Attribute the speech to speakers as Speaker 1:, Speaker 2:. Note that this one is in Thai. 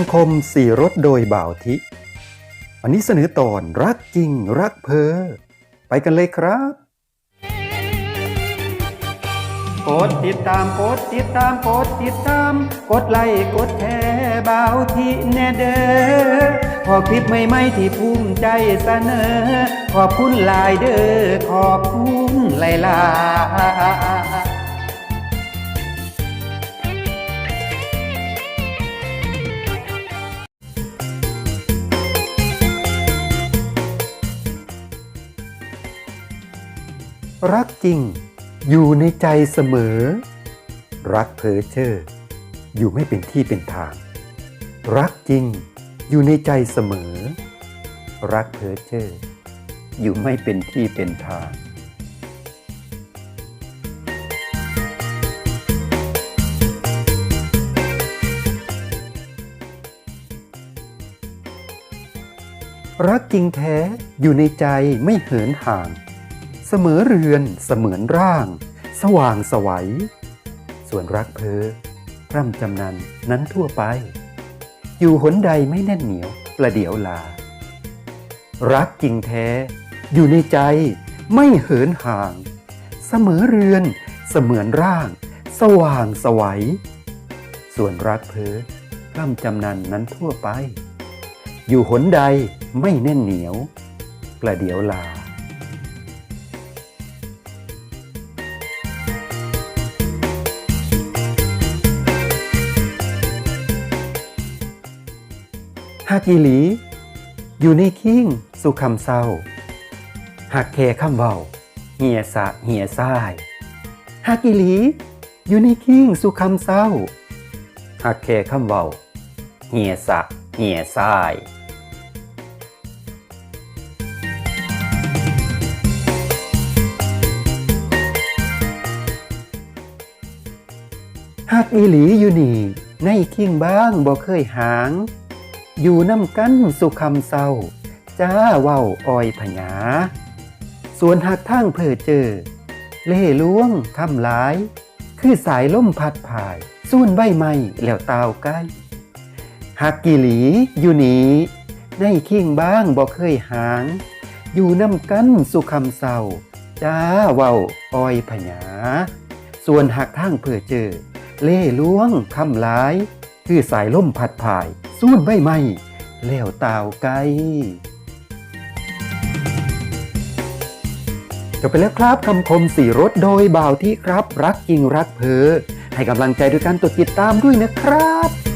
Speaker 1: ำคมสี่รสโดยบ่าวทิ วันนี้เสนอตอนรักจริงรักเพอไปกันเลยครับกดติดตามกดติดตามกดติดตาม กดไลค์กดแชร์บ่าวทิแน่เด้อพอคลิปใหม่ๆที่ภูมิใจเสนอ ขอบคุณหลายเด้อขอบคุณหลายๆ รักจริง อยู่ในใจเสมอ รักเพ้อเจ้ออยู่ไม่เป็นที่เป็นทาง รักจริง อยู่ในใจเสมอ รักเพ้อเจ้ออยู่ไม่เป็นที่เป็นทางรักจริงแท้อยู่ในใจไม่เหินห่าง เสมอเรือนเสมือนร่าง สว่างสวัย ส่วนรักเพอร่ำจำนันนั้นทั่วไป อยู่หนใดไม่แน่นเหนียวประเดี๋ยวลา รักจริงแท้ อยู่ในใจไม่เหินห่าง เสมอเรือนเสมือนร่าง สว่างสวัย ส่วนรักเพอร่ำจำนันนั้นทั่วไป อยู่หนใดไม่แน่นเหนียวประเดี๋ยวลา หากอีหลี อยู่ในคิงสู่คำเศร้าหากแค่คำเว้าเหียสะเหียซ้ายหากอีหลี อยู่ในคิงสู่คำเศร้าหากแค่คำเว้าเหียสะเหียซ้ายหากอีหลีอยู่นี่ในคิงบ้างบ่เคยหาง อยู่น้ำกันสุคำเศร้า จ้าเว้าออยผญาส่วนหากทางเพอเจอ เล่ล้วงคำหลาย คือสายล่มพัดผ่ายส่วนใบไม้แล้วตาวใกล้หากกีหลีอยู่นี่ในเคิงบ้างบ่เคยหาง อยู่น้ำกันสุคำเศร้า จ้าเว้าออยผญาส่วนหากทางเพื่อเจอ เล่ล้วงคำหลาย คือสายล่มพัดผ่าย สูนใบไม้แล้วตาวไกลจบไปแล้วครับคำคมสี่รถโดยบ่าวที่ครับ รักจริงรักเพอให้กำลังใจด้วยการกดติดตามด้วยนะครับ